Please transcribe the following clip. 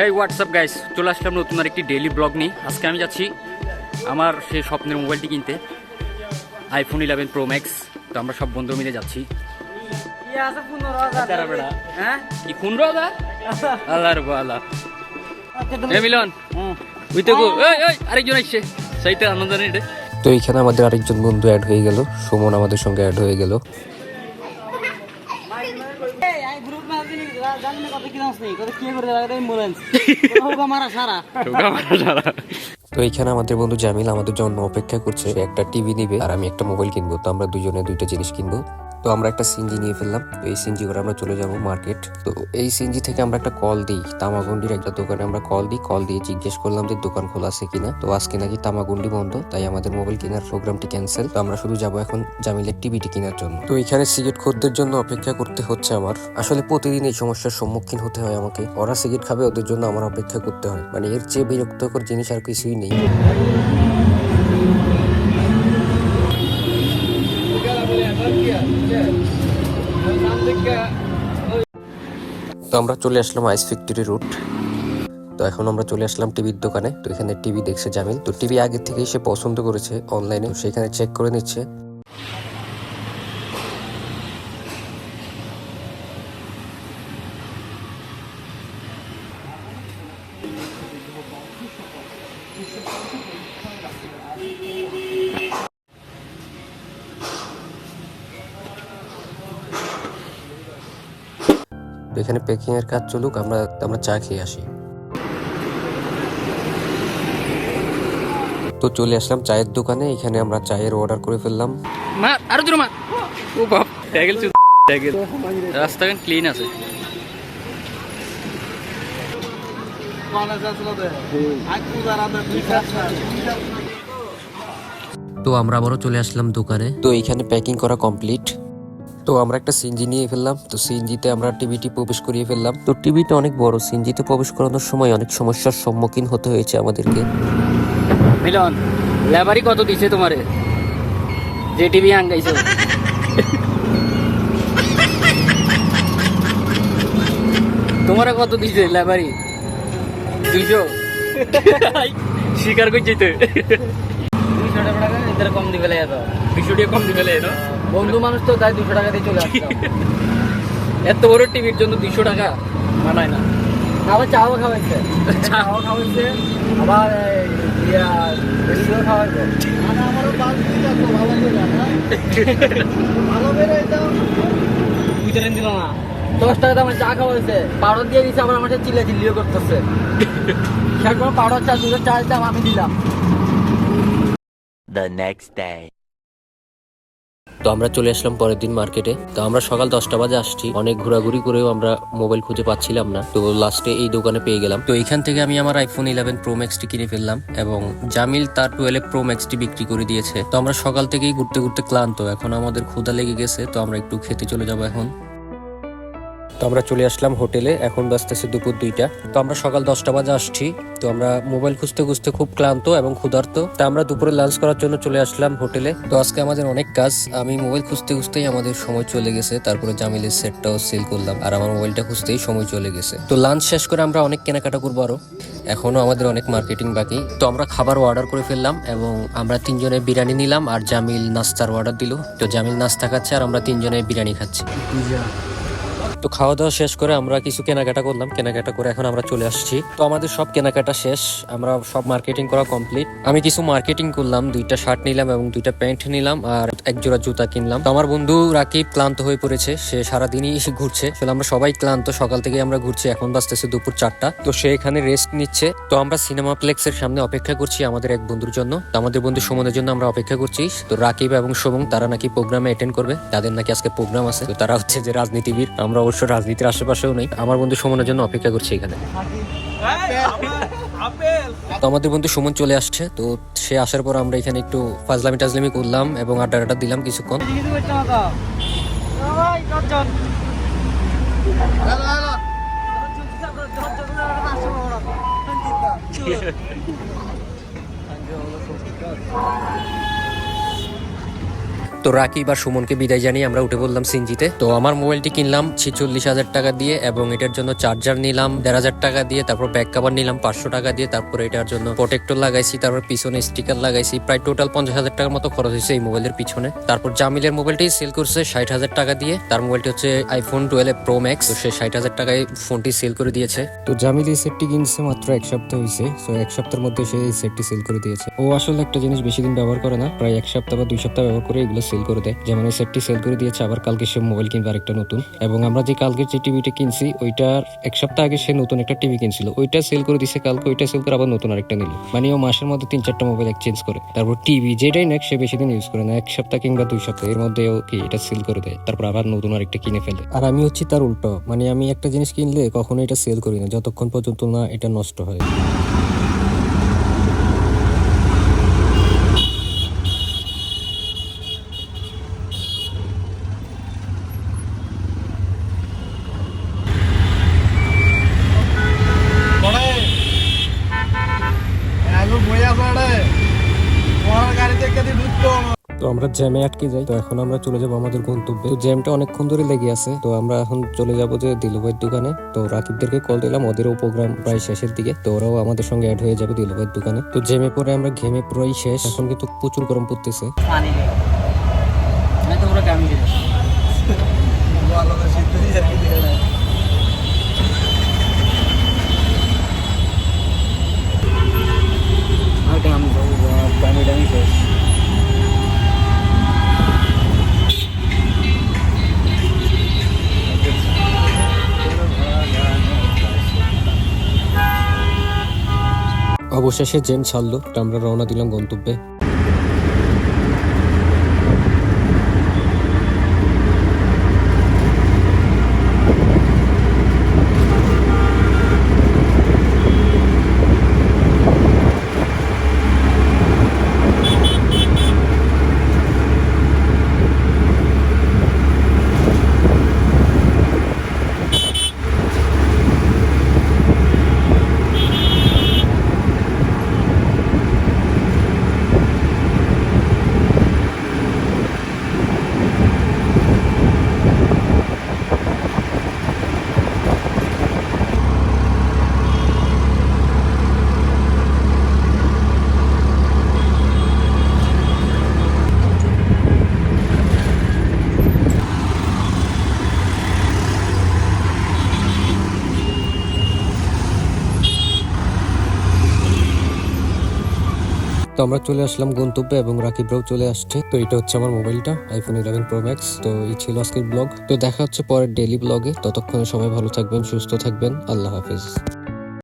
হ্যাঁ WhatsApp guys চলে আসলাম নতুন আর একটি ডেইলি ব্লগ নিয়ে। আজকে আমি যাচ্ছি আমার সেই স্বপ্নের মোবাইলটি কিনতে আইফোন ইলেভেন প্রো ম্যাক্স তো আমরা সব বন্ধু মিলে যাচ্ছি। হ্যাঁ? আরেকজন সেইটা আনন্দ তো এখানে আমাদের আরেকজন বন্ধু অ্যাড হয়ে গেল। সুমন আমাদের সঙ্গে অ্যাড হয়ে গেল। তো এখানে আমাদের বন্ধু জামিল আমাদের জন্য অপেক্ষা করছে একটা টিভি নিবে আর আমি একটা মোবাইল কিনবো তো আমরা দুজনে দুইটা জিনিস কিনবো। তো আমরা একটা সিনজি নিয়ে ফেললাম। তো এই সিনজি করে আমরা চলে যাব মার্কেট। তো এই সিনজি থেকে আমরা একটা কল দিই, তামাগুন্ডির একটা দোকানে আমরা কল দিই। কল দিয়ে জিজ্ঞেস করলাম যে দোকান খোলা আছে কিনা। তো আজকে নাকি তামাগুন্ডি বন্ধ, তাই আমাদের মোবাইল কেনার প্রোগ্রামটি ক্যান্সেল। তো আমরা শুধু যাব এখন জামিলের টিভিটি কেনার জন্য। তো এখানে সিগারেট খোরদের জন্য অপেক্ষা করতে হচ্ছে আমার। আসলে প্রতিদিন এই সমস্যার সম্মুখীন হতে হয় আমাকে। ওরা সিগারেট খাবে, ওদের জন্য আমার অপেক্ষা করতে হয়। মানে এর চেয়ে বিরক্তকর জিনিস আর কিছুই নেই। তো আমরা চলে আসলাম আইস ফ্যাক্টরি রুট তো এখন আমরা চলে আসলাম টিভির দোকানে। তো এখানে টিভি দেখছে জামিল তো টিভি আগে থেকেই সে পছন্দ করেছে অনলাইনে সেখানে চেক করে নিচ্ছে। তো এখানে প্যাকিং এর কাজ চলুক আমরা আমরা চা খেয়ে আসি। তো চলে আসলাম চায়ের দোকানে এখানে আমরা চায়ের অর্ডার করে ফেললাম। মার আরও জোরে মার ও বাপ ট্যাগেল ট্যাগেল রাস্তাঘাট ক্লিন আছে। তো আমরা আবারও চলে আসলাম দোকানে। তো এখানে প্যাকিং করা কমপ্লিট তো আমরা একটা সিনজি নিয়ে ফেললাম। তো সিনজিতে আমরা টিভিটি প্রবেশ করিয়ে ফেললাম। তো টিভিটা অনেক বড়। সিনজিতে প্রবেশ করানোর সময় অনেক সমস্যার সম্মুখীন হতে হয়েছে আমাদেরকে। মিলন, লেবারি কত দিছে তোমারে? যে টিভি আঙ্গাইছো তোমারে কত দিছে লেবারি? দুইশো? স্বীকার করছি তো। দুইশো টাকা কম দিবে লাগে দুইশো টাকা কম দিবে না বন্ধু মানুষ তো তাই দুশো টাকা দিয়ে চলে আসছে। এত বড় টিভির জন্য দুশো টাকা মানায় না। আবার চাও খাওয়াইছে। চাও খাওয়াইছে আবার খাওয়াইছে। মানে দিল না। দশ টাকা চা খাওয়াইছে। পাউডার দিয়ে দিছে আবার আমার সাথে চিল্লা চিল্লিও করতেছে। সেরকম পাউডার চা দুধের চা দাম আমি দিলাম। The next day. তো আমরা চলে আসলাম পরের দিন মার্কেটে তো আমরা সকাল দশটা বাজে আসছি। অনেক ঘোরাঘুরি করেও আমরা মোবাইল খুঁজে পাচ্ছিলাম না। তো লাস্টে এই দোকানে পেয়ে গেলাম। তো এখান থেকে আমি আমার আইফোন ইলেভেন প্রো ম্যাক্সটি কিনে ফেললাম এবং জামিল তার টুয়েলভ প্রো ম্যাক্সটি বিক্রি করে দিয়েছে। তো আমরা সকাল থেকেই ঘুরতে ঘুরতে ক্লান্ত। এখন আমাদের ক্ষুধা লেগে গেছে, তো আমরা একটু খেতে চলে যাব এখন। তো আমরা চলে আসলাম হোটেলে, এখন বাজতেছে দুপুর দুইটা। তো আমরা সকাল দশটা বাজে আসছি। তো আমরা মোবাইল খুঁজতে খুঁজতে খুব ক্লান্ত এবং ক্ষুধার্ত। তা আমরা দুপুরে লাঞ্চ করার জন্য চলে আসলাম হোটেলে। তো আজকে আমাদের অনেক কাজ। আমি মোবাইল খুঁজতে খুঁজতেই আমাদের সময় চলে গেছে। তারপরে জামিলের সেটটাও সেল করলাম। আর আমার মোবাইলটা খুঁজতেই সময় চলে গেছে। তো লাঞ্চ শেষ করে আমরা অনেক কেনাকাটা করব আরও। এখনও আমাদের অনেক মার্কেটিং বাকি। তো আমরা খাবার অর্ডার করে ফেললাম এবং আমরা তিনজনে বিরিয়ানি নিলাম আর জামিল নাস্তার অর্ডার দিল। তো জামিল নাস্তা খাচ্ছে আর আমরা তিনজনে বিরিয়ানি খাচ্ছি। তো খাওয়া দাওয়া শেষ করে আমরা কিছু কেনাকাটা করলাম, কেনাকাটা করে এখন আমরা চলে আসছি। তো আমাদের সব কেনাকাটা শেষ, আমরা সব মার্কেটিং করা কমপ্লিট আমি কিছু মার্কেটিং করলাম, দুইটা শার্ট নিলাম এবং দুইটা প্যান্ট নিলাম আর এক জোড়া জুতা কিনলাম। তো আমার বন্ধু রাকিব ক্লান্ত হয়ে পড়েছে, সে সারাদিনই এসে ঘুরছে। আসলে আমরা সবাই ক্লান্ত, সকাল থেকে আমরা ঘুরছি, এখন বাজতেছে দুপুর চারটা। তো সে এখানে রেস্ট নিচ্ছে। তো আমরা সিনেমা প্লেক্সের সামনে অপেক্ষা করছি আমাদের এক বন্ধুর জন্য। আমাদের বন্ধু সুমনের জন্য আমরা অপেক্ষা করছি। তো রাকিব এবং শুভম তারা নাকি প্রোগ্রামে অ্যাটেন্ড করবে। তাদের নাকি আজকে প্রোগ্রাম আছে। তো তারা হচ্ছে যে রাজনীতিবিদ, আমরা অবশ্য রাজনীতির আশেপাশেও নেই। আমার বন্ধু সুমনের জন্য অপেক্ষা করছি এখানে। তো আমাদের বন্ধু সুমন চলে আসছে, তো সে আসার পর আমরা এখানে একটু ফাজলামি টাজলামি করলাম এবং আড্ডা আড্ডা দিলাম কিছুক্ষণ। তো রাকিব আর সুমনকে বিদায় জানিয়ে আমরা উঠে বললাম সিনজিতে। তো আমার মোবাইলটি কিনলাম ছিচল্লিশ হাজার টাকা দিয়ে এবং এটার জন্য চার্জার নিলাম দেড় হাজার টাকা দিয়ে, তারপর ব্যাক কাভার নিলাম পাঁচশো টাকা দিয়ে, তারপর এটার জন্য প্রোটেক্টর লাগাইছি, তারপর পিছনে স্টিকার লাগাইছি। প্রায় টোটাল পঞ্চাশ হাজার টাকার মতো খরচ হয়েছে এই মোবাইলের পিছনে। তারপর জামিলের মোবাইলটি সেল করছে ষাট হাজার টাকা দিয়ে। তার মোবাইলটি হচ্ছে আইফোন টুয়েলভ প্রো ম্যাক্স তো সে ষাট হাজার টাকায় ফোনটি সেল করে দিয়েছে। তো জামিল এই সেটটি কিনছে মাত্র এক সপ্তাহ হয়েছে তো এক সপ্তাহের মধ্যে সে এই সেটটি সেল করে দিয়েছে। ও আসলে একটা জিনিস বেশি দিন ব্যবহার করে না, প্রায় এক সপ্তাহ বা দুই সপ্তাহ ব্যবহার করে এগুলো সেল করে দেয়। যেমন এই সেটটি সেল করে দিয়েছে, আবার কালকে সে মোবাইল কিনবে আরেকটা নতুন। এবং আমরা যে কালকে যে টিভিটা কিনছি, ওইটার এক সপ্তাহ আগে সে নতুন একটা টিভি কিনছিল। ওইটা সেল করে দিছে কালকে, ওইটা সেল করে আবার নতুন আরেকটা নিল। মানে ও মাসের মধ্যে তিন চারটা মোবাইল এক্সচেঞ্জ করে। তারপর টিভি যেটাই নেক, সে বেশি দিন ইউজ করে না। এক সপ্তাহ কিংবা দুই সপ্তাহ। এর মধ্যে ও কি, এটা সেল করে দেয়। তারপর আবার নতুন আরেকটা কিনে ফেলে। আর আমি হচ্ছি তার উল্টো। মানে আমি একটা জিনিস কিনলে কখনো এটা সেল করি না। যতক্ষণ পর্যন্ত না এটা নষ্ট হয়। তো আমরা জ্যামে আটকে যাই। তো এখন আমরা চলে যাব আমাদের গন্তব্যে। তো জ্যামটা অনেকক্ষণ ধরে লেগে আছে। তো আমরা এখন চলে যাব যে দিলুভাইয়ের দোকানে। তো রাকিবদেরকে কল দিলাম। ওদেরও প্রোগ্রাম প্রায় শেষের দিকে। তো ওরাও আমাদের সঙ্গে অ্যাড হয়ে যাবে দিলুভাইয়ের দোকানে। তো জ্যামে পরে আমরা ঘেমে পুরোই শেষ। এখন কিন্তু প্রচুর গরম পড়তেছে। পানি অবশেষে জেন ছাড়লো আমরা রওনা দিলাম গন্তব্যে। তো আমরা চলে আসলাম গন্তব্যে এবং রাকিবরাও চলে আসছে। তো এটা হচ্ছে আমার মোবাইলটা আইফোন ইলেভেন প্রো ম্যাক্স তো এই ছিল আজকের ব্লগ। তো দেখা হচ্ছে পরের ডেলি ব্লগে। ততক্ষণে সবাই ভালো থাকবেন, সুস্থ থাকবেন। আল্লাহ হাফিজ।